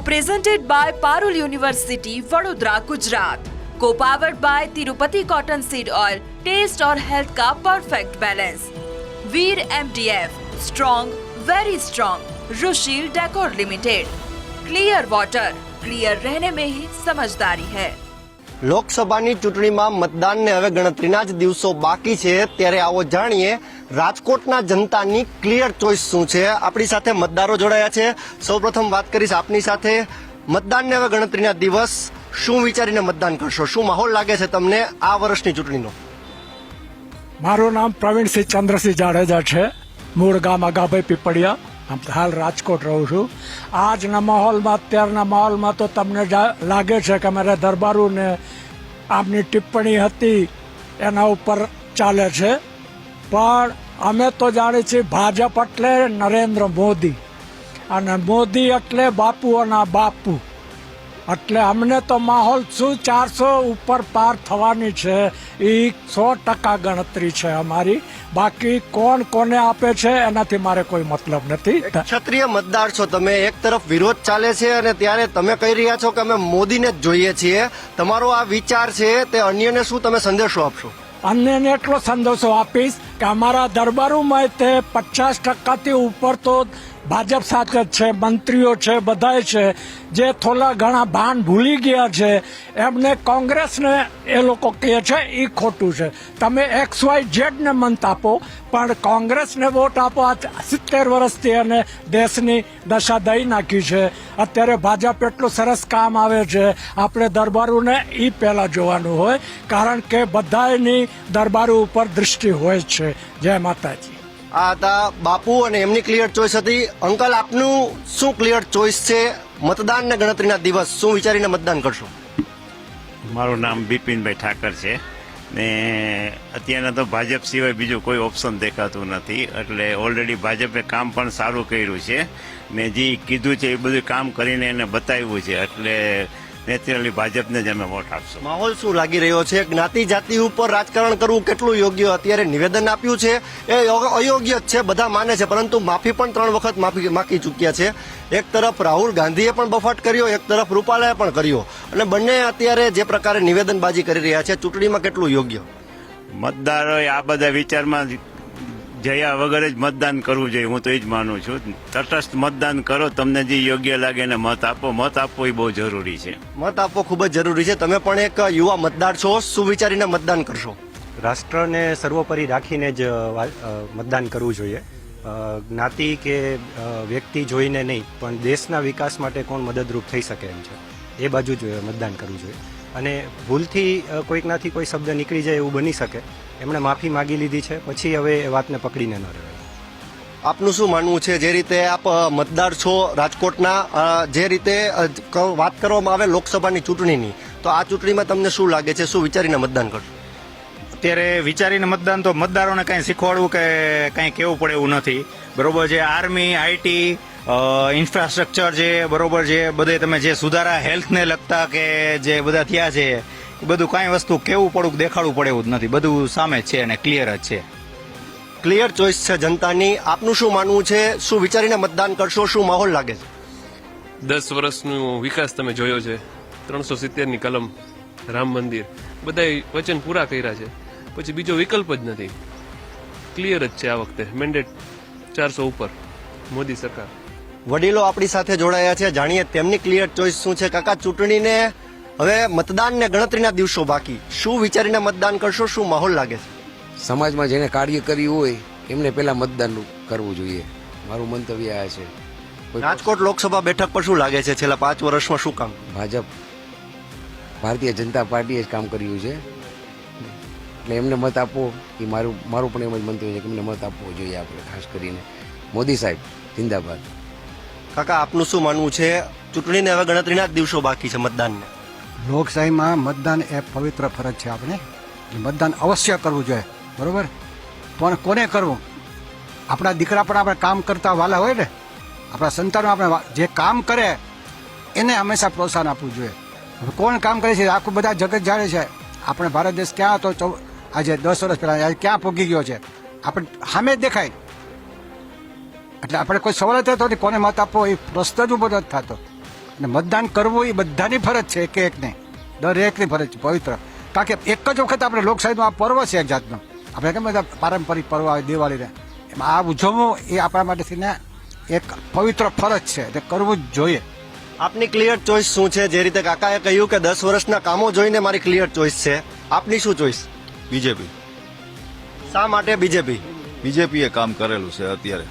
Co-presented by Parul University, Vadodara, Gujarat. Co-powered by Tirupati Cotton Seed Oil. Taste और health का perfect balance. Veer MDF, strong, very strong. Rushil decor limited. Clear water, clear रहने में ही समझदारी है. લોકસભાની ચૂંટણીમાં મતદાનને હવે ગણતરીના જ દિવસો બાકી છે. ત્યારે આવો જાણીએ, રાજકોટના જનતાની ક્લિયર ચોઇસ શું છે? આપણી સાથે મતદારો જોડાયા છે. સૌપ્રથમ વાત કરીશ આપની સાથે. મતદાનને હવે ગણતરીના દિવસ, શું વિચારીને મતદાન કરશો? શું માહોલ લાગે છે તમને આ વર્ષની ચૂંટણીનો? મારું નામ પ્રવીણસિંહ ચંદ્રસિંહ જાડેજા છે. મૂળ ગામ અગાભાઈ પીપળિયા. આમ હાલ રાજકોટ રહું છું. આજના માહોલમાં, અત્યારના માહોલમાં તો તમને લાગે છે કે અમારે દરબારુને આમની ટિપ્પણી હતી, એના ઉપર ચાલે છે. પણ અમે તો જાણીએ છીએ ભાજપ એટલે નરેન્દ્ર મોદી. અને મોદી એટલે બાપુઓના બાપુ. એટલે અમને તો માહોલ શું ચારસો ઉપર પાર થવાની છે. એ સો ટકા ગણતરી છે અમારી. બાકી કોણ કોને આપે છે એનાથી મારે કોઈ મતલબ નથી. ક્ષત્રિય મતદાર છો તમે એક તરફ વિરોધ ચાલે છે અને ત્યારે તમે કહી રહ્યા છો કે અમે મોદીને જ જોઈએ છીએ. તમારો આ વિચાર છે તે અન્યને શું તમે સંદેશો આપશો? અન્યને એટલો સંદેશો આપીશ કે અમારા દરબારોમાં તે પચાસ ટકાથી ઉપર તો ભાજપ સાથે છે, મંત્રીઓ છે, બધાય છે, જે થોડા ઘણા ભાન ભૂલી ગયા છે, એમને કોંગ્રેસને એ લોકો કહે છે એ ખોટું છે. તમે એક્સ વાય જેડને મંત આપો, પણ કોંગ્રેસને વોટ આપો, આ સિત્તેર વર્ષથી અને દેશની દશા દઈ નાખી છે. અત્યારે ભાજપ એટલું સરસ કામ આવે છે, આપણે દરબારોને એ પહેલાં જોવાનું હોય, કારણ કે બધાની દરબારો ઉપર દૃષ્ટિ હોય છે. જય માતાજી. આ હતા બાપુ અને એમની ક્લિયર ચોઈસ હતી. અંકલ, આપનું શું ક્લિયર ચોઈસ છે? મતદાન ને ગણતરીના દિવસ, શું વિચારીને મતદાન કરશો? મારું નામ બિપિનભાઈ ઠાકર છે. ને અત્યારના તો ભાજપ સિવાય બીજું કોઈ ઓપ્શન દેખાતું નથી. એટલે ઓલરેડી ભાજપે કામ પણ સારું કર્યું છે. ને જે કીધું છે, એ બધું કામ કરીને એને બતાવ્યું છે. એટલે નેચરલી ભાજપને જ અમે વોટ આપશું. માહોલ શું લાગી રહ્યો છે? જ્ઞાતિ જાતિ ઉપર રાજકારણ કરવું કેટલું યોગ્ય અત્યારે નિવેદન આપ્યું છે? એ અયોગ્ય જ છે બધા માને છે પરંતુ માફી પણ ત્રણ વખત માફી માગી ચૂક્યા છે. એક તરફ રાહુલ ગાંધીએ પણ બફાટ કર્યો એક તરફ રૂપાલાએ પણ કર્યો. અને બંને અત્યારે જે પ્રકારે નિવેદનબાજી કરી રહ્યા છે ચૂંટણીમાં કેટલું યોગ્ય? મતદારોએ આ બધા વિચારમાં જયા વગર જ મતદાન કરવું જોઈએ હું તો એ જ માનું છું. તટસ્થ મતદાન કરો તમને જે યોગ્ય લાગે એને મત આપો. મત આપવો એ બહુ જરૂરી છે. મત આપવો ખૂબ જ જરૂરી છે. તમે પણ એક યુવા મતદાર છો શું વિચારીને મતદાન કરશો? રાષ્ટ્રને સર્વોપરી રાખીને જ મતદાન કરવું જોઈએ. જ્ઞાતિ કે વ્યક્તિ જોઈને નહીં પણ દેશના વિકાસ માટે કોણ મદદરૂપ થઈ શકે એમ છે. એ બાજુ જ મતદાન કરવું જોઈએ. અને ભૂલથી કોઈકનાથી કોઈ શબ્દ નીકળી જાય એવું બની શકે. એમણે માફી માગી લીધી છે. પછી હવે એ વાતને પકડીને ન રહે આપનું શું માનવું છે? જે રીતે આપ મતદાર છો રાજકોટના જે રીતે વાત કરવામાં આવે લોકસભાની ચૂંટણીની તો આ ચૂંટણીમાં તમને શું લાગે છે? શું વિચારીને મતદાન કરશો? અત્યારે વિચારીને મતદાન તો મતદારોને કંઈ શીખવાડવું કે કંઈ કહેવું પડે એવું નથી. બરોબર છે. આર્મી આઈટી ઇન્ફ્રાસ્ટ્રક્ચર છે બરોબર છે બધે તમે જે સુધારા હેલ્થને લગતા કે જે બધા થયા છે એ બધું કાંઈ વસ્તુ કેવું પડવું કે દેખાડવું પડે એવું જ નથી. બધું સામે છે અને ક્લિયર જ છે. ક્લિયર ચોઈસ છે જનતાની. આપનું શું માનવું છે? શું વિચારીને મતદાન કરશો? શું માહોલ લાગે છે? દસ વર્ષનો વિકાસ તમે જોયો છે. ત્રણસો સિત્તેરની કલમ રામ મંદિર બધાય વચન પૂરા કર્યા છે. પછી બીજો વિકલ્પ જ નથી. ક્લિયર જ છે આ વખતે. મેન્ડેટ ચારસો ઉપર. મોદી સરકાર. વડીલો આપણી સાથે જોડાયા છે. જાણીએ તેમની ક્લિયર ચોઇસ શું છે. કાકા ચૂંટણીને હવે મતદાન ને ગણતરીના દિવસો બાકી. શું વિચારીને મતદાન કરશો? શું માહોલ લાગે છે? સમાજમાં જેને કાર્ય કર્યું હોય એમને પહેલા મતદાન કરવું જોઈએ. મારું મંતવ્ય આ છે. રાજકોટ લોકસભા બેઠક પર શું લાગે છે? છેલ્લા પાંચ વર્ષમાં શું કામ? ભાજપ ભારતીય જનતા પાર્ટીએ જ કામ કર્યું છે. એટલે એમને મત આપવો એ મારું મારું પણ એમ જ મંતવ્ય છે કે એમને મત આપવો જોઈએ આપણે ખાસ કરીને. મોદી સાહેબ જિંદાબાદ. કાકા, આપનું શું માનવું છે? ચૂંટણીને હવે ગણતરીના જ દિવસો બાકી છે મતદાનને. લોકશાહીમાં મતદાન એ પવિત્ર ફરજ છે આપણે. મતદાન અવશ્ય કરવું જોઈએ. બરોબર? પણ કોને કરવું? આપણા દીકરા પણ આપણે કામ કરતા વાલા હોય ને. આપણા સંતાનો આપણે જે કામ કરે, એને હંમેશા પ્રોત્સાહન આપવું જોઈએ. કોણ કામ કરે છે? આખું બધા જગત જાણે છે. આપણે ભારત દેશ ક્યાં હતો? આજે દસ વર્ષ પહેલા ક્યાં પહોંચી ગયો છે? આપણે સામે દેખાય. એટલે આપણે કોઈ સવાલ જ થતો નથી કોને મત આપવો એ પ્રશ્ન જ ઊભો નથી થતો. અને મતદાન કરવું એ બધાની ફરજ છે એક એકને. દરેકની ફરજ છે પવિત્ર. કારણ કે એક જ વખત આપણે લોકશાહીનો આ પર્વ છે એક જાતનો. આપણે કેમ બધા પારંપરિક પર્વ આવે દિવાળીને એમાં આ ઉજવવું એ આપણા માટે થઈને એક પવિત્ર ફરજ છે. એટલે કરવું જ જોઈએ. આપની ક્લિયર ચોઈસ શું છે? જે રીતે કાકાએ કહ્યું કે દસ વર્ષના કામો જોઈને મારી ક્લિયર ચોઇસ છે. આપની શું ચોઇસ બીજેપી. શા માટે બીજેપી? બીજેપીએ કામ કરેલું છે અત્યારે.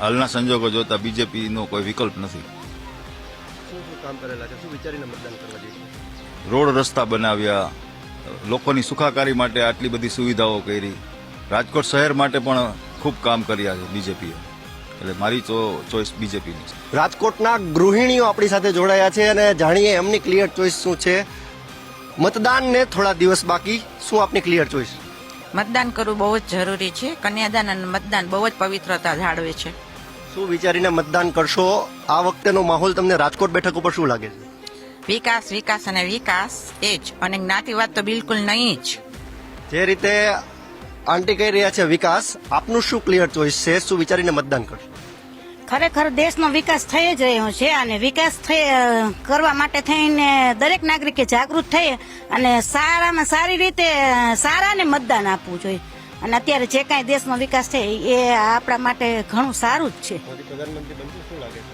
હાલના સંજોગો જોતા બીજેપીનો કોઈ વિકલ્પ નથી. શું શું કામ કરેલા છે? શું વિચારીને મતદાન કરવા જઈશું રોડ રસ્તા બનાવ્યા લોકોની સુખાકારી માટે આટલી બધી સુવિધાઓ કરી. રાજકોટ શહેર માટે પણ ખૂબ કામ કર્યા છે બીજેપીએ. એટલે મારી તો ચોઈસ બીજેપીની છે. રાજકોટના ગૃહિણીઓ આપણી સાથે જોડાયા છે અને જાણીએ એમની ક્લિયર ચોઈસ શું છે. મતદાનને થોડા દિવસ બાકી. શું આપની ક્લિયર ચોઈસ? મતદાન કરવું બહુ જ જરૂરી છે. કન્યાદાન અને મતદાન બહુ જ પવિત્રતા જાળવે છે. શું વિચારીને મતદાન કરશો? આ વખતેનો માહોલ તમને રાજકોટ બેઠક ઉપર શું લાગે છે? વિકાસ વિકાસ અને વિકાસ એ જ. અને જ્ઞાતિવાદ તો બિલકુલ નહીં જ. જે રીતે આંટી કહી રહ્યા છે વિકાસ આપનું શું ક્લિયર ચોઈસ છે? શું વિચારીને મતદાન કરશો? ખરેખર દેશનો વિકાસ થઈ જ રહ્યો છે અને વિકાસ થઈ કરવા માટે થઈને દરેક નાગરિકે જાગૃત થઈ અને સારામાં સારી રીતે સારાને મતદાન આપવું જોઈએ. અને અત્યારે જે કાંઈ દેશનો વિકાસ છે એ આપણા માટે ઘણું સારું જ છે.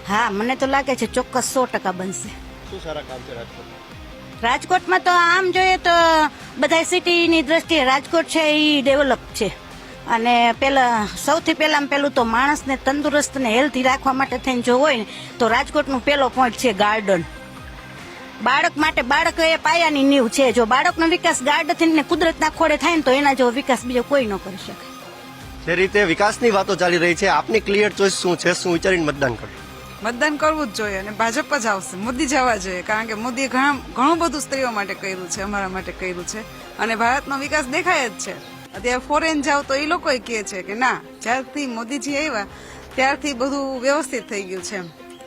હા મને તો લાગે છે ચોક્કસ સો ટકા બનશે. રાજકોટમાં? તો આમ જોઈએ તો બધા સિટીની દ્રષ્ટિએ રાજકોટ છે એ ડેવલપ છે. અને પેલા સૌથી પહેલાં પેલું તો માણસને તંદુરસ્ત ને હેલ્ધી રાખવા માટે થઈને જો હોય ને તો રાજકોટનું પેલો પોઈન્ટ છે ગાર્ડન બાળક માટે બાળક એ પાયાની નીવ છે. જો બાળકનો વિકાસ ગાર્ડન ને કુદરતના ખોડે થાય ને તો એના જો વિકાસ બીજો કોઈ ન કરી શકે. જે રીતે વિકાસની વાતો ચાલી રહી છે આપની ક્લિયર ચોઈસ શું છે શું વિચારીને મતદાન કરો મતદાન કરવું જ જોઈએ અને ભાજપ જ આવશે. મોદી જવા જોઈએ કારણ કે મોદીએ ઘણા ઘણું બધું સ્ત્રીઓ માટે કર્યું છે અમારા માટે કર્યું છે. અને ભારતનો વિકાસ દેખાય જ છે. અત્યારે ફોરેન જાવ તો એ લોકો કહે છે કે ના જ્યારથી મોદીજી આવ્યા ત્યારથી બધું વ્યવસ્થિત થઈ ગયું છે એમ.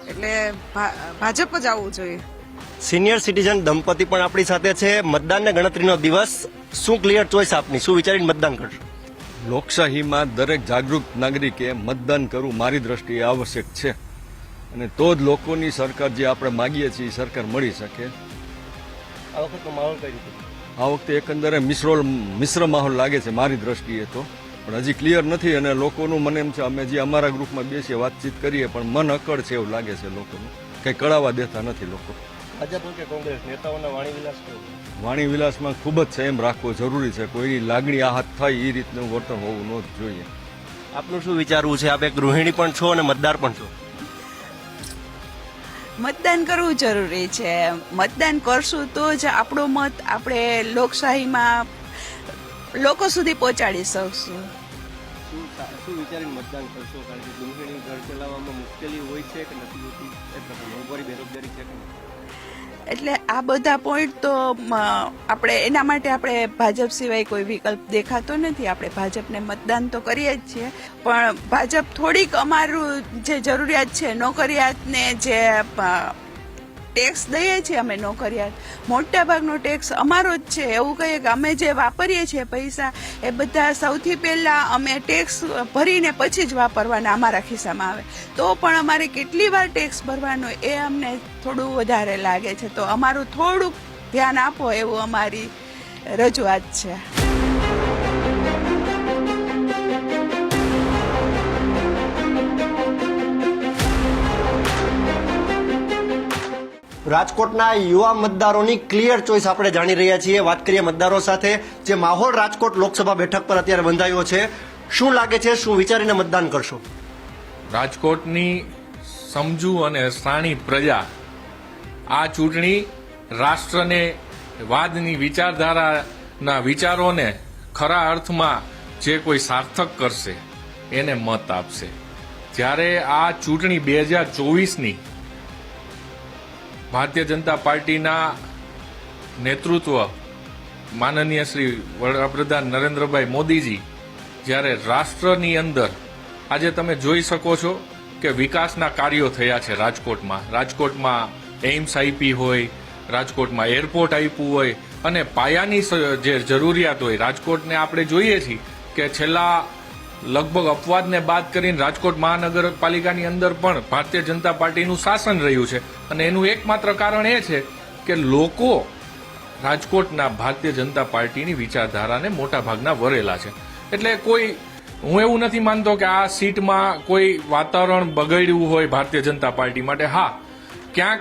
એટલે ભા- ભાજપ જ આવવું જોઈએ. સિનિયર સિટીઝન દંપતી પણ આપણી સાથે છે. મતદાનને ગણતરીનો દિવસ. શું ક્લિયર ચોઇસ આપની? શું વિચારીને મતદાન કરશો? લોકશાહીમાં દરેક જાગૃત નાગરિકે મતદાન કરવું મારી દ્રષ્ટિએ આવશ્યક છે. અને તો જ લોકોની સરકાર જે આપણે માગીએ છીએ એ સરકાર મળી શકે. આ વખતનો માહોલ કઈ રીતે? આ વખતે એકંદરે મિશ્રોલ મિશ્ર માહોલ લાગે છે મારી દ્રષ્ટિએ તો. પણ હજી ક્લિયર નથી અને લોકોનું મને એમ છે અમે જે અમારા ગ્રુપમાં બેસીએ વાતચીત કરીએ પણ મન અકળ છે એવું લાગે છે લોકોનું. કંઈ કળાવા દેતા નથી લોકો. કે કોંગ્રેસ નેતાઓના વાણી વિલાસ કેવું વાણી વિલાસમાં ખૂબ જ સંયમ રાખવો જરૂરી છે. કોઈની લાગણી આહાત થાય એ રીતનું વર્તન હોવું ન જ જોઈએ. આપનું શું વિચારવું છે? આપ એક ગૃહિણી પણ છો અને મતદાર પણ છો. મતદાન કરવું જરૂરી છે. મતદાન કરશું તો જ આપણો મત આપણે લોકશાહીમાં લોકો સુધી પહોંચાડી શકશું. શું શું વિચારીને મતદાન કરશો? કારણ કે ગૃહિણી ઘર ચલાવવામાં મુશ્કેલી હોય છે કે નથી હોતી? બેરોજગારી છે કે? એટલે આ બધા પોઈન્ટ તો આપણે એના માટે આપણે ભાજપ સિવાય કોઈ વિકલ્પ દેખાતો નથી. આપણે ભાજપને મતદાન તો કરીએ જ છીએ. પણ ભાજપ થોડીક અમારું જે જરૂરિયાત છે, નોકરિયાતને જે ટેક્સ દઈએ છીએ અમે નોકરિયાત. મોટા ભાગનો ટેક્સ અમારો જ છે. એવું કહીએ કે અમે જે વાપરીએ છીએ પૈસા, એ બધા સૌથી પહેલાં અમે ટેક્સ ભરીને પછી જ વાપરવાના અમારા ખિસ્સામાં આવે. તો પણ અમારે કેટલી વાર ટેક્સ ભરવાનો એ અમને થોડું વધારે લાગે છે. તો અમારું થોડુંક ધ્યાન આપો એવું અમારી રજૂઆત છે. રાજકોટના યુવા મતદારોની ક્લિયર ચોઇસ આપણે જાણી રહ્યા છીએ. વાત કરીએ મતદારો સાથે, જે માહોલ રાજકોટ લોકસભા બેઠક પર અત્યારે બંધાયો છે. શું લાગે છે, શું વિચારીને મતદાન કરશો? રાજકોટની સમજુ અને સ્થાણી પ્રજા આ ચૂંટણી રાષ્ટ્રને વાદની વિચારધારાના વિચારોને ખરા અર્થમાં જે કોઈ સાર્થક કરશે, એને મત આપશે. જ્યારે આ ચૂંટણી બે હજાર ચોવીસની ભારતીય જનતા પાર્ટીના નેતૃત્વ માનનીય શ્રી વડાપ્રધાન નરેન્દ્રભાઈ મોદીજી જ્યારે રાષ્ટ્રની અંદર આજે તમે જોઈ શકો છો કે વિકાસના કાર્યો થયા છે રાજકોટમાં. રાજકોટમાં એઇમ્સ આઈપી હોય, રાજકોટમાં એરપોર્ટ આપ્યું હોય અને પાયાની જે જરૂરિયાત હોય. રાજકોટને આપણે જોઈએ છીએ કે છેલ્લા લગભગ અપવાદને બાદ કરીને રાજકોટ મહાનગરપાલિકાની અંદર પણ ભારતીય જનતા પાર્ટીનું શાસન રહ્યું છે. અને એનું એકમાત્ર કારણ એ છે કે લોકો રાજકોટના ભારતીય જનતા પાર્ટીની વિચારધારાને મોટા ભાગના વરેલા છે. એટલે કોઈ, હું એવું નથી માનતો કે આ સીટમાં કોઈ વાતાવરણ બગડ્યું હોય ભારતીય જનતા પાર્ટી માટે. હા, ક્યાંક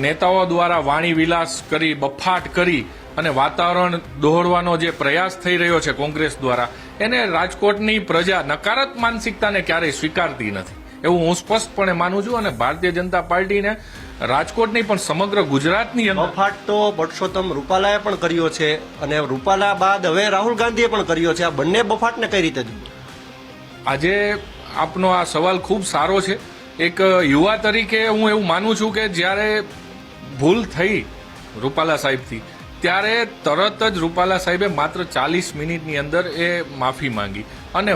નેતાઓ દ્વારા વાણી વિલાસ કરી, બફાટ કરી અને વાતાવરણ દોહળવાનો જે પ્રયાસ થઈ રહ્યો છે કોંગ્રેસ દ્વારા એને રાજકોટની પ્રજા નકારાત્મક માનસિકતાને ક્યારેય સ્વીકારતી નથી. એવું હું સ્પષ્ટપણે માનું છું અને ભારતીય જનતા પાર્ટીને રાજકોટની પણ સમગ્ર ગુજરાતની અફાટ તો પરસોત્તમ રૂપાલાએ પણ કર્યો છે અને રૂપાલા બાદ હવે રાહુલ ગાંધીએ પણ કર્યો છે. આ બંને બફાટને કઈ રીતે આજે આપનો આ સવાલ ખૂબ સારો છે. એક યુવા તરીકે હું એવું માનું છું કે જ્યારે ભૂલ થઈ રૂપાલા સાહેબથી ત્યારે તરત જ રૂપાલા સાહેબે માત્ર ચાલીસ મિનિટની અંદર એ માફી માંગી. અને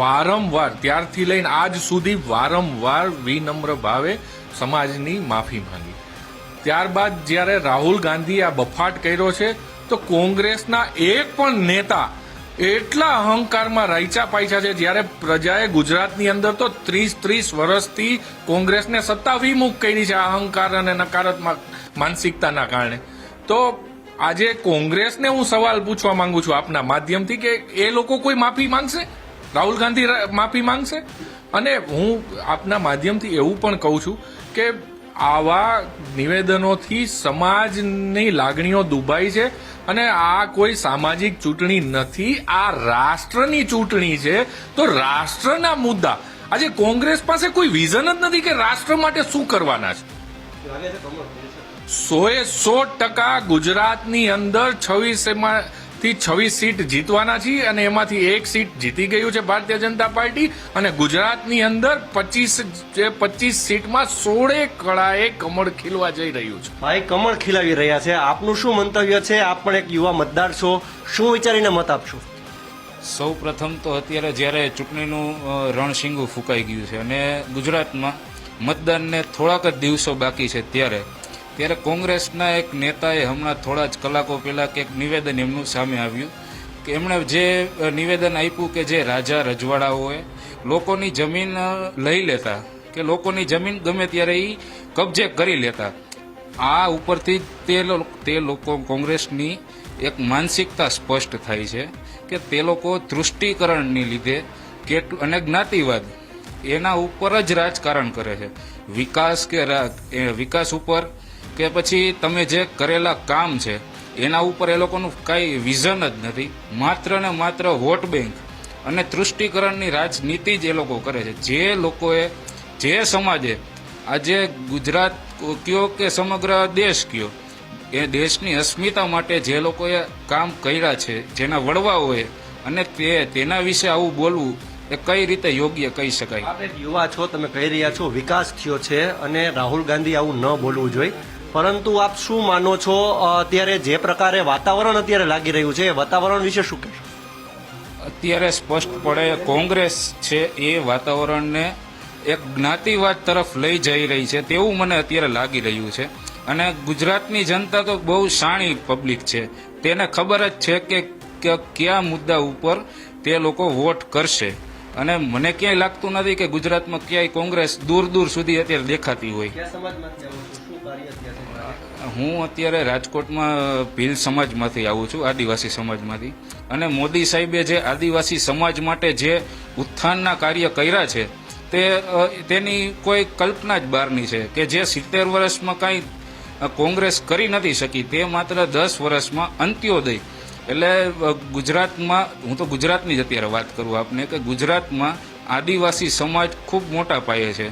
વારંવાર, ત્યારથી લઈને આજ સુધી વારંવાર વિનમ્ર ભાવે સમાજની માફી માંગી. ત્યારબાદ જ્યારે રાહુલ ગાંધીએ આ બફાટ કર્યો છે, તો કોંગ્રેસના એક પણ નેતા એટલા અહંકારમાં રાઈચા પાયચા છે, જ્યારે પ્રજાએ ગુજરાતની અંદર તો ત્રીસ ત્રીસ વર્ષથી કોંગ્રેસને સત્તા વિમુખ કરી છે, અહંકાર અને નકારાત્મક માનસિકતાના કારણે. તો આજે કોંગ્રેસને હું સવાલ પૂછવા માંગુ છું આપના માધ્યમથી કે એ લોકો કોઈ માફી માંગશે? રાહુલ ગાંધી માફી માંગશે? અને હું આપના માધ્યમથી એવું પણ કહું છું કે આવા નિવેદનોથી સમાજની લાગણીઓ દુભાઈ છે અને આ કોઈ સામાજિક ચૂંટણી નથી, આ રાષ્ટ્રની ચૂંટણી છે. તો રાષ્ટ્રના મુદ્દા, આજે કોંગ્રેસ પાસે કોઈ વિઝન જ નથી કે રાષ્ટ્ર માટે શું કરવાના છે? સોએ સો ટકા ગુજરાતની અંદર છવ્વીસથી છવ્વીસ સીટ જીતવાના છીએ અને એમાંથી એક સીટ જીતી ગયું છે ભારતીય જનતા પાર્ટી અને ગુજરાતની અંદર પચીસ જે પચીસ સીટમાં સોળે કળાએ કમળ ખીલવા જઈ રહ્યું છે. ભાઈ કમળ ખીલાવી રહ્યા છે. આપનું શું મંતવ્ય છે? આપ પણ એક યુવા મતદાર છો. શું વિચારીને મત આપશો? સૌ પ્રથમ તો અત્યારે જ્યારે ચૂંટણીનું રણશીંગું ફૂંકાઈ ગયું છે અને ગુજરાતમાં મતદાનને થોડાક જ દિવસો બાકી છે ત્યારે ત્યારે કોંગ્રેસના એક નેતાએ હમણાં થોડા જ કલાકો પહેલાં કે એક નિવેદન એમનું સામે આવ્યું કે એમણે જે નિવેદન આપ્યું કે જે રાજા રજવાડાઓએ લોકોની જમીન લઈ લેતા, કે લોકોની જમીન ગમે ત્યારે એ કબજે કરી લેતા. આ ઉપરથી તે તે લોકો કોંગ્રેસની એક માનસિકતા સ્પષ્ટ થાય છે કે તે લોકો તૃષ્ટિકરણની લીધે કેટલું અને જ્ઞાતિવાદ એના ઉપર જ રાજકારણ કરે છે. વિકાસ કે વિકાસ ઉપર કે પછી તમે જે કરેલા કામ છે, એના ઉપર એ લોકોનું કાંઈ વિઝન જ નથી. માત્ર ને માત્ર વોટ બેંક અને તૃષ્ટિકરણની રાજનીતિ જ એ લોકો કરે છે. જે લોકોએ, જે સમાજે આજે ગુજરાત કયો કે સમગ્ર દેશ કયો, એ દેશની અસ્મિતા માટે જે લોકોએ કામ કર્યા છે, જેના વડવાઓએ અને તે તેના વિશે આવું બોલવું, એ કઈ રીતે યોગ્ય કહી શકાય? યુવા છો, તમે કહી રહ્યા છો, વિકાસ થયો છે અને રાહુલ ગાંધી આવું ન બોલવું જોઈએ. પરંતુ આપ શું માનો છો? અત્યારે જે પ્રકારે વાતાવરણ અત્યારે લાગી રહ્યું છે એ વાતાવરણ વિશે શું કહેશો? અત્યારે સ્પષ્ટપણે કોંગ્રેસ છે એ વાતાવરણને એક જ્ઞાતિવાદ તરફ લઈ જઈ રહી છે તેવું મને અત્યારે લાગી રહ્યું છે. અને ગુજરાતની જનતા તો બહુ શાણી પબ્લિક છે. તેને ખબર જ છે કે કે કયા મુદ્દા ઉપર તે લોકો વોટ કરશે. અને મને ક્યાંય લાગતું નથી કે ગુજરાતમાં ક્યાંય કોંગ્રેસ દૂર દૂર સુધી અત્યારે દેખાતી હોય. હું અત્યારે રાજકોટમાં ભીલ સમાજમાંથી આવું છું, આદિવાસી સમાજમાંથી. અને મોદી સાહેબે જે આદિવાસી સમાજ માટે જે ઉત્થાનના કાર્ય કર્યા છે, તે તેની કોઈ કલ્પના જ બહારની છે કે જે સિત્તેર વર્ષમાં કાંઈ કોંગ્રેસ કરી નથી શકી, તે માત્ર દસ વર્ષમાં અંત્યોદય. એટલે ગુજરાતમાં, હું તો ગુજરાતની જ અત્યારે વાત કરું આપને, કે ગુજરાતમાં આદિવાસી સમાજ ખૂબ મોટા પાયે છે.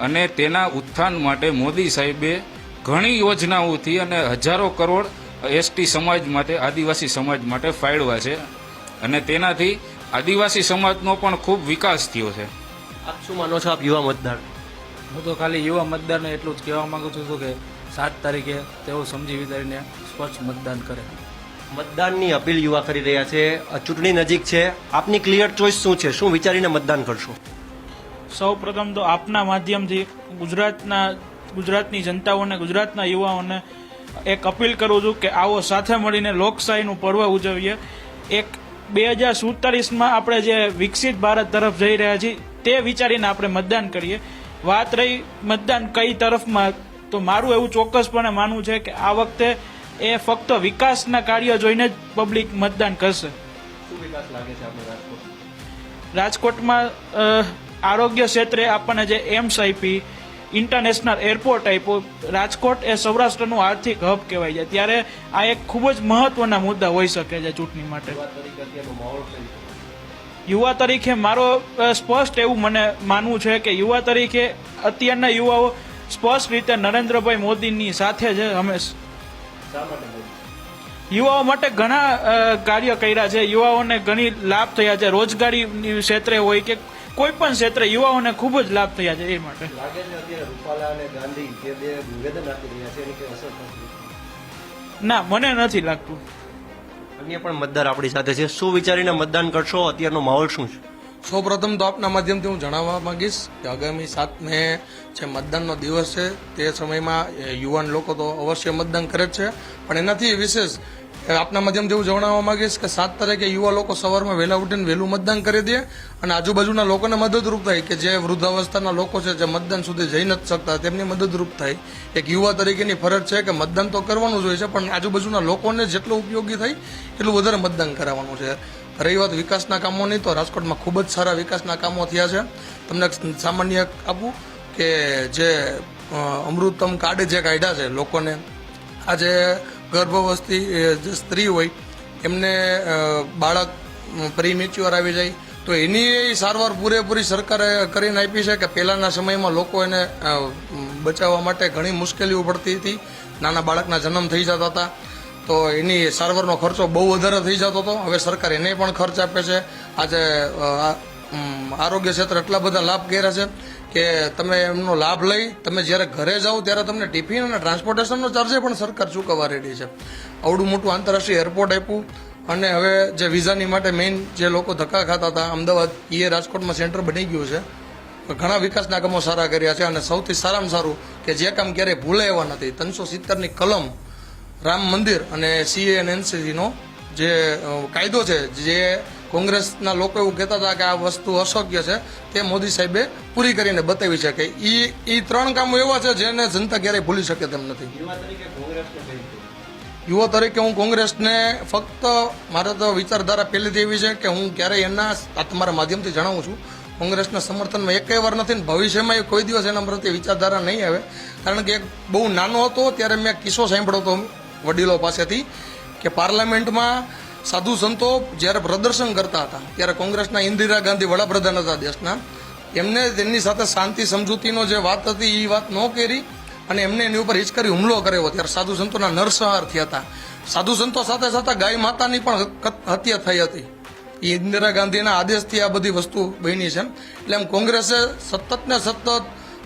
અને તેના ઉત્થાન માટે મોદી સાહેબે ઘણી યોજનાઓથી અને હજારો કરોડ એસટી સમાજ માટે આદિવાસી સમાજ માટે ફાળવા છે. અને તેનાથી આદિવાસી સમાજનો પણ ખૂબ વિકાસ થયો છે. આપ શું માનો છો? આપ યુવા મતદાર. હું તો ખાલી યુવા મતદારને એટલું જ કહેવા માંગુ છું કે સાત તારીખે તેઓ સમજી વિચારીને સ્વચ્છ મતદાન કરે. મતદાનની અપીલ યુવા કરી રહ્યા છે. ચૂંટણી નજીક છે. આપની ક્લિયર ચોઇસ શું છે? શું વિચારીને મતદાન કરશો? સૌ પ્રથમ તો આપના માધ્યમથી ગુજરાતના ગુજરાતની જનતાઓને ગુજરાતના યુવાઓને એક અપીલ કરું છું કે આવો સાથે મળીને લોકશાહીનું પર્વ ઉજવીએ. એક બે હજાર સુડતાલીસમાં આપણે જે વિકસિત ભારત તરફ જઈ રહ્યા છીએ તે વિચારીને આપણે મતદાન કરીએ. વાત રહી મતદાન કઈ તરફમાં તો મારું એવું ચોક્કસપણે માનવું છે કે આ વખતે એ ફક્ત વિકાસના કાર્ય જોઈને જ પબ્લિક મતદાન કરશે. રાજકોટમાં? આરોગ્ય ક્ષેત્રે આપણને જે એમ્સ આપી ઇન્ટરનેશનલ એરપોર્ટ આપ્યો. રાજકોટ એ સૌરાષ્ટ્રનું આર્થિક હબ કહેવાય છે. ત્યારે આ એક ખૂબ જ મહત્વના મુદ્દા હોઈ શકે છે ચૂંટણી માટે. યુવા તરીકે મારો સ્પષ્ટ એવું મને માનવું છે કે યુવા તરીકે અત્યારના યુવાઓ સ્પષ્ટ રીતે નરેન્દ્રભાઈ મોદીની સાથે છે હંમેશ યુવાઓ માટે ઘણા કાર્ય કર્યા છે. યુવાઓને ઘણી લાભ થયા છે. રોજગારી ક્ષેત્રે હોય કે કોઈ પણ ક્ષેત્રે યુવાઓને ખૂબ જ લાભ થયા છે એ માટે. લાગે છે અત્યારે રૂપાલા અને ગાંધી જે બે નિવેદન આપી રહ્યા છે એની કઈ અસર થશે ના મને નથી લાગતું. અન્ય પણ મતદાર આપણી સાથે છે. શું વિચારીને મતદાન કરશો? અત્યારનો માહોલ શું છે? સૌ પ્રથમ તો આપના માધ્યમથી હું જણાવવા માંગીશ કે આગામી સાત મે જે મતદાનનો દિવસ છે તે સમયમાં યુવાન લોકો તો અવશ્ય મતદાન કરે જ છે. પણ એનાથી વિશેષ આપના માધ્યમ જેવું જણાવવા માંગીશ કે સાત તારીખે યુવા લોકો સવારમાં વહેલા ઉઠીને વહેલું મતદાન કરી દે અને આજુબાજુના લોકોને મદદરૂપ થાય કે જે વૃદ્ધાવસ્થાના લોકો છે જે મતદાન સુધી જઈ નથી શકતા, તેમની મદદરૂપ થાય. એક યુવા તરીકેની ફરજ છે કે મતદાન તો કરવાનું જ હોય છે, પણ આજુબાજુના લોકોને જેટલું ઉપયોગી થાય એટલું વધારે મતદાન કરાવવાનું છે. રહી વાત વિકાસના કામોની તો રાજકોટમાં ખૂબ જ સારા વિકાસના કામો થયા છે. તમને સામાન્ય આપું કે જે અમૃતમ કાર્ડ જે કાઢ્યા છે લોકોને, આજે ગર્ભવસ્તી જે સ્ત્રી હોય, એમને બાળક પ્રીમેચ્યોર આવી જાય. તો એની સારવાર પૂરેપૂરી સરકારે કરીને આપી છે કે પહેલાંના સમયમાં લોકો એને બચાવવા માટે ઘણી મુશ્કેલીઓ પડતી હતી. નાના બાળકના જન્મ થઈ જતા હતા. તો એની સારવારનો ખર્ચો બહુ વધારે થઈ જતો હતો. હવે સરકાર એને પણ ખર્ચ આપે છે. આજે આરોગ્ય ક્ષેત્ર એટલા બધા લાભ કર્યા છે. કે તમે એમનો લાભ લઈ, તમે જ્યારે ઘરે જાઓ ત્યારે તમને ટિફિન અને ટ્રાન્સપોર્ટેશનનો ચાર્જે પણ સરકાર ચૂકવવા રેડી છે. આવડું મોટું આંતરરાષ્ટ્રીય એરપોર્ટ આપ્યું અને હવે જે વિઝાની માટે મેઇન જે લોકો ધક્કા ખાતા હતા, અમદાવાદ એ રાજકોટમાં સેન્ટર બની ગયું છે. ઘણા વિકાસના કામો સારા કર્યા છે અને સૌથી સારામાં સારું કે જે કામ ક્યારેય ભૂલે એવા નથી. ત્રણસો સિત્તેરની કલમ રામ મંદિર અને સીએ અને એનસીસીનો જે કાયદો છે, જે કોંગ્રેસના લોકો એવું કહેતા હતા કે આ વસ્તુ અશક્ય છે. તે મોદી સાહેબે પૂરી કરીને બતાવી છે કે ઈ ઈ ત્રણ કામો એવા છે જેને જનતા ક્યારેય ભૂલી શકે તેમ નથી. યુવા તરીકે હું કોંગ્રેસને ફક્ત મારે તો વિચારધારા પહેલેથી એવી છે કે હું ક્યારેય એના તમારા માધ્યમથી જણાવું છું. કોંગ્રેસના સમર્થનમાં એકેય વાર નથી ને ભવિષ્યમાં એ કોઈ દિવસ એના પ્રત્યે વિચારધારા નહીં આવે. કારણ કે એક બહુ નાનો હતો ત્યારે મેં કિસ્સો સાંભળ્યો હતો વડીલો પાસેથી કે પાર્લામેન્ટમાં સાધુ સંતો જ્યારે પ્રદર્શન કરતા હતા, ત્યારે કોંગ્રેસના ઇન્દિરા ગાંધી વડાપ્રધાન હતા દેશના. એમને તેમની સાથે શાંતિ, સમજૂતીનો જે વાત હતી એ વાત ન કરી અને એમને એની ઉપર હિચકારી હુમલો કર્યો. ત્યારે સાધુ સંતોના નરસંહાર થયા હતા. સાધુ સંતો સાથે સાથે ગાય માતાની પણ હત્યા થઈ હતી. એ ઇન્દિરા ગાંધીના આદેશથી આ બધી વસ્તુ બની છે. એટલે એમ કોંગ્રેસે સતત ને સતત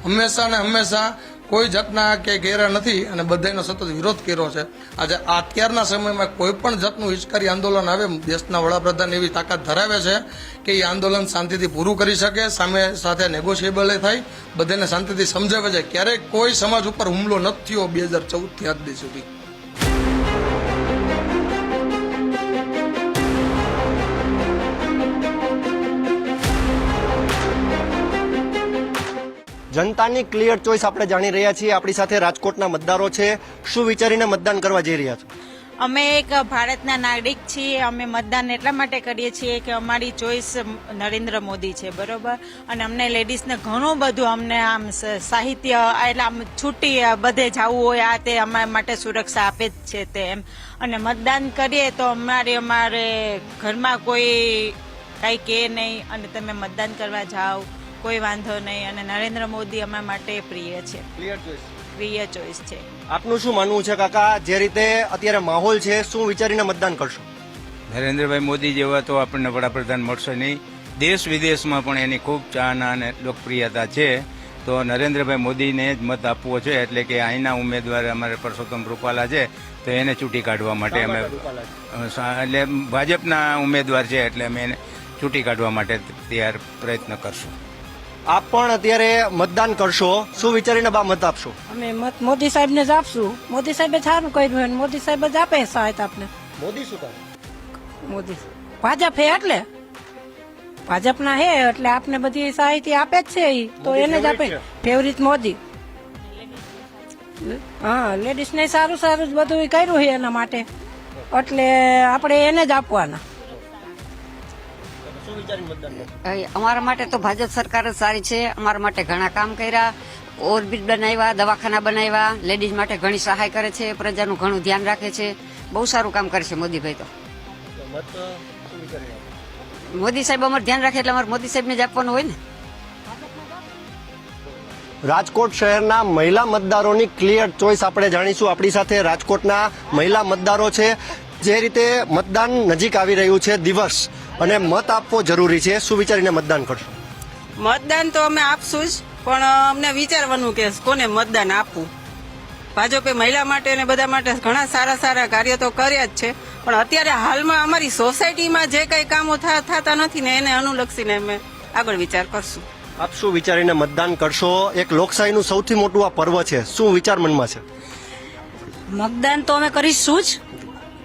હંમેશા ને હંમેશા કોઈ જાતના કે ઘેરા નથી અને બધાનો સતત વિરોધ કર્યો છે. આજે અત્યારના સમયમાં કોઈ પણ જાતનું હિચકારી આંદોલન આવે, દેશના વડાપ્રધાન એવી તાકાત ધરાવે છે કે એ આંદોલન શાંતિથી પૂરું કરી શકે, સામે સાથે નેગોશિયેબલ થાય બધાને શાંતિથી સમજાવે છે. ક્યારેય કોઈ સમાજ ઉપર હુમલો નથી થયો બે હજાર ચૌદથી આજ સુધી. જનતાની ક્લિયર ચોઇસ આપણે જાણી રહ્યા છીએ. આપણી સાથે રાજકોટના મતદારો છે. શું વિચારીને મતદાન કરવા જઈ રહ્યા છો? અમે એક ભારતના નાગરિક છીએ. અમે મતદાન એટલા માટે કરીએ છીએ કે અમારી ચોઈસ નરેન્દ્ર મોદી છે, બરોબર? અને અમને લેડીઝને ઘણું બધું અમને આમ સાહિત્ય એટલે આમ છૂટી બધે જવું હોય, આ તે અમારા માટે સુરક્ષા આપે જ છે તે એમ. અને મતદાન કરીએ તો અમારે અમારે ઘરમાં કોઈ કાંઈ કહે નહીં અને તમે મતદાન કરવા જાઓ. કોઈ વાંધો નહીં અને નરેન્દ્ર મોદી અમારા માટે પ્રિય છે. ક્લિયર ચોઇસ પ્રિય ચોઈસ છે. આપનું શું માનવું છે કાકા? જે રીતે અત્યારે માહોલ છે શું વિચારીને મતદાન કરશો? નરેન્દ્રભાઈ મોદી જેવા તો આપણને વડાપ્રધાન મળશે નહીં. દેશ વિદેશમાં પણ એની ખૂબ ચાહના અને લોકપ્રિયતા છે. તો નરેન્દ્રભાઈ મોદીને જ મત આપવો છે એટલે કે અહીંના ઉમેદવાર અમારે પરસોત્તમ રૂપાલા છે તો એને ચૂંટી કાઢવા માટે અમે એટલે ભાજપના ઉમેદવાર છે એટલે અમે એને ચૂંટી કાઢવા માટે તૈયાર પ્રયત્ન કરશું. આપ પણ અત્યારે મતદાન કરશો. શું વિચારીને બા મત આપશો? અમે મત મોદી સાહેબને જ આપશું. મોદી સાહેબે સારું કર્યું અને મોદી સાહેબ જ આપે સહાયતા આપને. મોદી શું કરે? મોદી ભાજપ હે એટલે? ભાજપના હે એટલે આપને બધી સાહિત્ય આપે જ છે એ તો એને જ આપે. ફેવરિટ મોદી. હા લેડીઝ ને સારું સારું જ બધું કર્યું છે એના માટે. એટલે આપણે એને જ આપવાના. અમારા માટે તો ભાજપ સરકાર જ સારી છે. અમારા માટે ઘણા કામ કર્યા. ઓર્બિટ બનાવ્યા દવાખાના બનાવ્યા. લેડીઝ માટે ઘણી સહાય કરે છે. પ્રજાનું ઘણું ધ્યાન રાખે છે. બહુ સારું કામ કરે છે મોદીભાઈ તો. મોદી સાહેબ અમારે ધ્યાન રાખે એટલે અમારે મોદી સાહેબને જ આપવાનું હોય ને. રાજકોટ શહેરના મહિલા મતદારોની ક્લિયર ચોઇસ આપણે જાણીશું. આપણી સાથે રાજકોટના મહિલા મતદારો છે. જે રીતે મતદાન નજીક આવી રહ્યું છે દિવસ અને મત આપવો જરૂરી છે શું વિચારીને મતદાન કરશો? મતદાન તો અમે આપશું જ પણ અમને વિચારવાનું કે કોને મતદાન આપવું? ભાજપે મહિલા માટે અને બધા માટે ઘણા સારા સારા કાર્ય તો કર્યા જ છે પણ અત્યારે હાલમાં અમારી સોસાયટીમાં જે કઈ કામો થતા નથી ને એને અનુલક્ષીને અમે આગળ વિચાર કરશું. આપ શું વિચારીને મતદાન કરશો? એક લોકશાહીનું સૌથી મોટું આ પર્વ છે. શું વિચાર મનમાં છે? મતદાન તો અમે કરીશું જ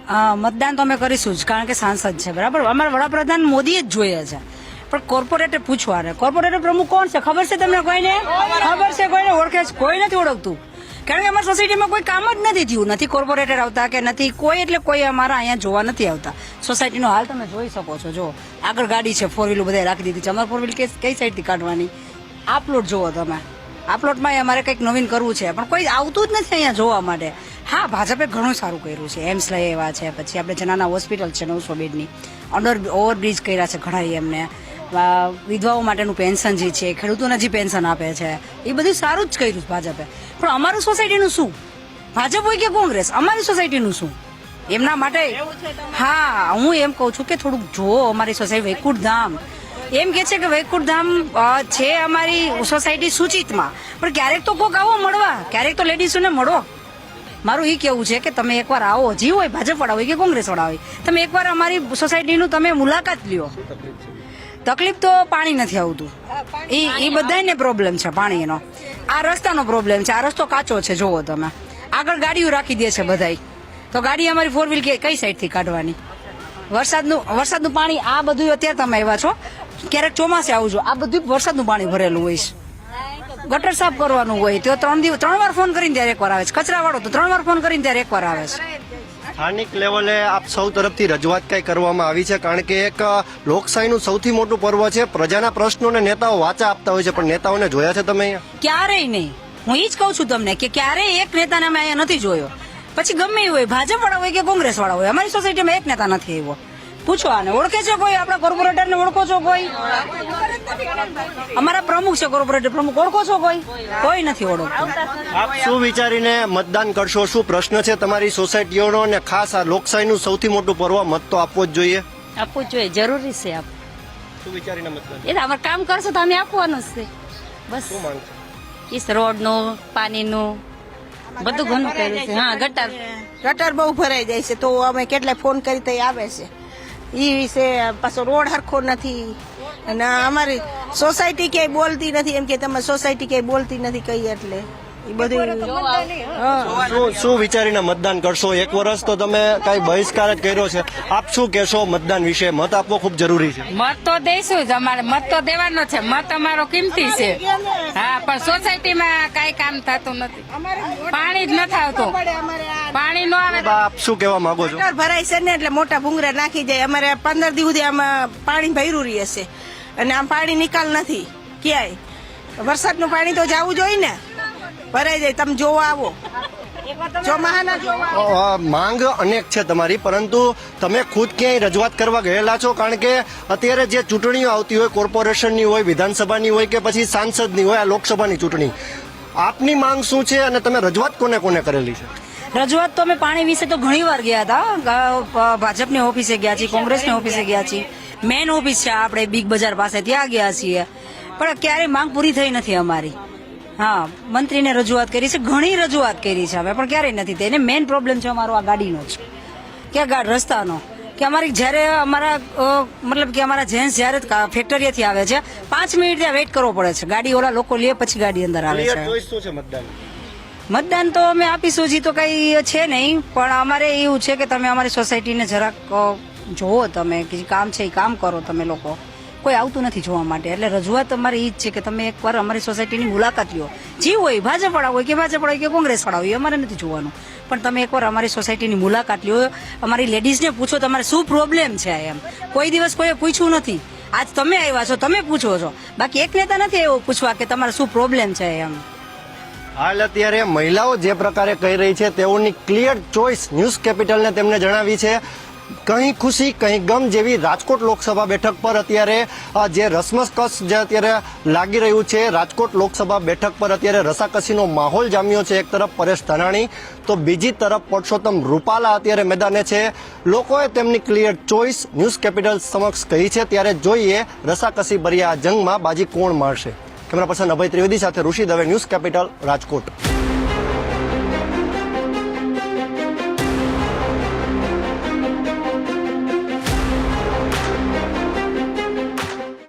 મતદાન તો અમે કરીશું જ, કારણ કે સાંસદ છે, બરાબર? અમારા વડાપ્રધાન મોદીએ જ જોઈએ છે. પણ કોર્પોરેટર પૂછવાને કોર્પોરેટર પ્રમુખ કોણ છે? ખબર છે તમને કોઈને? ખબર છે કોઈને? ઓળખે છે? કોઈ નથી ઓળખતું. કારણ કે અમારી સોસાયટીમાં કોઈ કામ જ નથી થયું. નથી કોર્પોરેટર આવતા કે નથી કોઈ, એટલે કોઈ અમારા અહીંયા જોવા નથી આવતા. સોસાયટીનો હાલ તમે જોઈ શકો છો. જો, આગળ ગાડી છે ફોર વ્હીલ બધા રાખી દીધી છે. અમારે ફોર વ્હીલ કઈ સાઈડથી કાઢવાની? આ પ્લોટ જુઓ તમે. આ પ્લોટમાં અમારે કંઈક નવીન કરવું છે. પણ કોઈ આવતું જ નથી અહીંયા જોવા માટે. હા ભાજપે ઘણું સારું કર્યું છે. એમ્સ લઈ આવ્યા છે. પછી આપણે જનાના હોસ્પિટલ છે નવસો બેડની. અંડર ઓવરબ્રિજ કર્યા છે ઘણા એમને. વિધવાઓ માટેનું પેન્શન જે છે ખેડૂતોને જે પેન્શન આપે છે એ બધું સારું જ કર્યું છે ભાજપે. પણ અમારું સોસાયટીનું શું? ભાજપ હોય કે કોંગ્રેસ? અમારી સોસાયટીનું શું? એમના માટે હા હું એમ કહું છું કે થોડુંક જુઓ અમારી સોસાયટી વૈકુંઠ ધામ. એમ કે છે કે વૈકુંઠ ધામ છે અમારી સોસાયટી સૂચિતમાં. પણ ક્યારેક તો કોક આવો મળવા. ક્યારેક તો લેડીઝોને મળો. મારું એ કેવું છે કે તમે એકવાર આવો. હજી હોય ભાજપ વાળા હોય કે કોંગ્રેસ વાળા હોય, તમે એકવાર અમારી સોસાયટીનું તમે મુલાકાત લ્યો. તકલીફ તો પાણી નથી આવતું. એ એ બધાને પ્રોબ્લેમ છે પાણીનો. આ રસ્તાનો પ્રોબ્લેમ છે. આ રસ્તો કાચો છે, જોવો તમે. આગળ ગાડીઓ રાખી દે છે બધાય. તો ગાડી અમારી ફોર વ્હીલ કઈ સાઈડથી કાઢવાની? વરસાદનું વરસાદનું પાણી આ બધું અત્યારે તમે આવ્યા છો. ક્યારેક ચોમાસે આવજો આ બધું વરસાદનું પાણી ભરેલું હોય છે. ગટર સાફ કરવાનું હોય તો ત્રણ દિવસ ત્રણ વાર ફોન કરીને ત્યારે એકવાર આવે છે. કચરા વાળો તો ત્રણ વાર ફોન કરીને ત્યારે એકવાર આવે છે. સ્થાનિક લેવલે આપ સૌ તરફથી રજૂઆત કઈ કરવામાં આવી છે? કારણ કે એક લોકશાહીનું સૌથી મોટું પર્વ છે. પ્રજાના પ્રશ્નોને નેતાઓ વાચા આપતા હોય છે પણ નેતાઓને જોયા છે તમે ક્યારેય નહીં. હું એ જ કહું છું તમને કે ક્યારેય એક નેતાને અમે અહીંયા નથી જોયો. પછી ગમે હોય ભાજપ વાળા હોય કે કોંગ્રેસ વાળા હોય અમારી સોસાયટીમાં એક નેતા નથી આવ્યો. પૂછો આને. ઓળખે છે કોઈ? આપણા કોર્પોરેટર ને ઓળખો છો કોઈ? અમારા પ્રમુખ છે કોર્પોરેટર પ્રમુખ ઓળખો છો કોઈ? કોઈ નથી ઓળખતો. આપ શું વિચારીને મતદાન કરશો? શું પ્રશ્ન છે તમારી સોસાયટીઓનો અને ખાસ આ લોકશાહીનું સૌથી મોટું પર્વ? મત તો આપવો જ જોઈએ. આપવું જોઈએ. જરૂરી છે આપ. શું વિચારીને મતદાન એ તો અમારે કામ કરશો તો અમે આપવાનું જ છે. બસ. શું માંગશો? ઈસ રોડનું પાણીનું બધું ઘણું કર્યું છે. હા ગટર. ગટર બહુ ભરાઈ જાય છે તો અમે કેટલાય ફોન કરી તો આવે છે. એ વિશે પાછો રોડ હરખો નથી. અને અમારી સોસાયટી ક્યાંય બોલતી નથી, એમ કે તમે સોસાયટી ક્યાંય બોલતી નથી કઈ એટલે. બધું શું વિચારીને મતદાન કરશો? એક વર્ષ તો તમે કઈ બહિષ્કાર જ કર્યો છે. આપ શું કહેશો મતદાન વિશે? મત આપવો ખૂબ જરૂરી છે. મત તો દઈશું જ અમારે. મત તો દેવાનો છે. મત અમારો કિંમતી છે. હા પણ સોસાયટીમાં કાંઈ કામ થતું નથી. પાણી જ નથી આવતું પાણી નો આવે આપ શું કહેવા માંગો છો? ભરાય છે ને એટલે મોટા ભૂંગરા નાખી જાય. અમારે પંદર દિવસ સુધી આમાં પાણી ભર્યું રહેશે અને આમ પાણી નિકાલ નથી. ક્યાંય? વરસાદનું પાણી તો જવું જોઈએ ને. ભરાઈ જાય તમે જોવા આવો. માંગ અનેક છે તમારી પરંતુ તમે ખુદ ક્યાંય રજૂઆત કરવા ગયેલા છો? કારણ કે અત્યારે જે ચૂંટણીઓ આવતી હોય કોર્પોરેશનની હોય વિધાનસભાની હોય કે પછી સાંસદની હોય આ લોકસભાની ચૂંટણી આપની માંગ શું છે અને તમે રજૂઆત કોને કોને કરેલી છે? રજૂઆત તો અમે પાણી વિશે તો ઘણી વાર ગયા હતા. ભાજપની ઓફિસે ગયા છીએ કોંગ્રેસની ઓફિસે ગયા છીએ. મેન ઓફિસ છે આપણે બિગ બજાર પાસે ત્યાં ગયા છીએ. પણ ક્યારેય માંગ પૂરી થઈ નથી અમારી. હા મંત્રીને રજૂઆત કરી છે ઘણી રજૂઆત કરી છે હવે પણ ક્યારેય નથી એને મેન પ્રોબ્લેમ છે અમારો આ ગાડીનો જ. કે ગાડ રસ્તાનો. કે અમારી જ્યારે અમારા મતલબ કે અમારા જેન્ટ્સ જ્યારે ફેક્ટરીએથી આવે છે પાંચ મિનિટ ત્યાં વેઇટ કરવો પડે છે. ગાડી ઓલા લોકો લે પછી ગાડી અંદર આવે છે. મતદાન મતદાન તો અમે આપીશું હજી તો કઈ છે નહીં પણ અમારે એવું છે કે તમે અમારી સોસાયટીને જરાક જોવો તમે કે જે કામ છે એ કામ કરો તમે લોકો. કોઈ આવતું નથી જોવા માટે. એટલે રજૂઆત અમારી એ જ છે કે તમે એકવાર અમારી સોસાયટીની મુલાકાત લ્યો. જે હોય, ભાજપવાળા હોય કે ભાજપવાળા હોય કે કોંગ્રેસવાળા હોય અમારે નથી જોવાનું. પણ તમે એકવાર અમારી સોસાયટીની મુલાકાત લ્યો. અમારી લેડીઝને પૂછો, તમારે શું પ્રોબ્લેમ છે એમ? કોઈ દિવસ કોઈએ પૂછ્યું નથી. આજ તમે આવ્યા છો, તમે પૂછો છો. બાકી એક નેતા નથી એવો પૂછવા કે તમારે શું પ્રોબ્લેમ છે એમ? હાલ અત્યારે મહિલાઓ જે પ્રકારે કહી રહી છે, તેઓની ક્લિયર ચોઇસ ન્યૂઝ કેપિટલને તેમને જણાવી છે. કहीं ખુશી, કંઈ ગમ જેવી રાજકોટ લોકસભા બેઠક પર અત્યારે જે રસમસકસ જે અત્યારે લાગી રહ્યું છે, રાજકોટ લોકસભા બેઠક પર અત્યારે રસાકસીનો માહોલ જામ્યો છે. એક તરફ પરેશ ધાનાણી, તો બીજી તરફ પરસોત્તમ રૂપાલા અત્યારે મેદાને છે. લોકોએ તેમની ક્લિયર ચોઇસ ન્યૂઝ કેપિટલ સમક્ષ કહી છે. ત્યારે જોઈએ રસાકસી ભર્યા આ જંગમાં બાજી કોણ મારશે. કેમેરા પર્સન અભય ત્રિવેદી સાથે ઋષિ દવે ન્યૂઝ કેપિટલ રાજકોટ.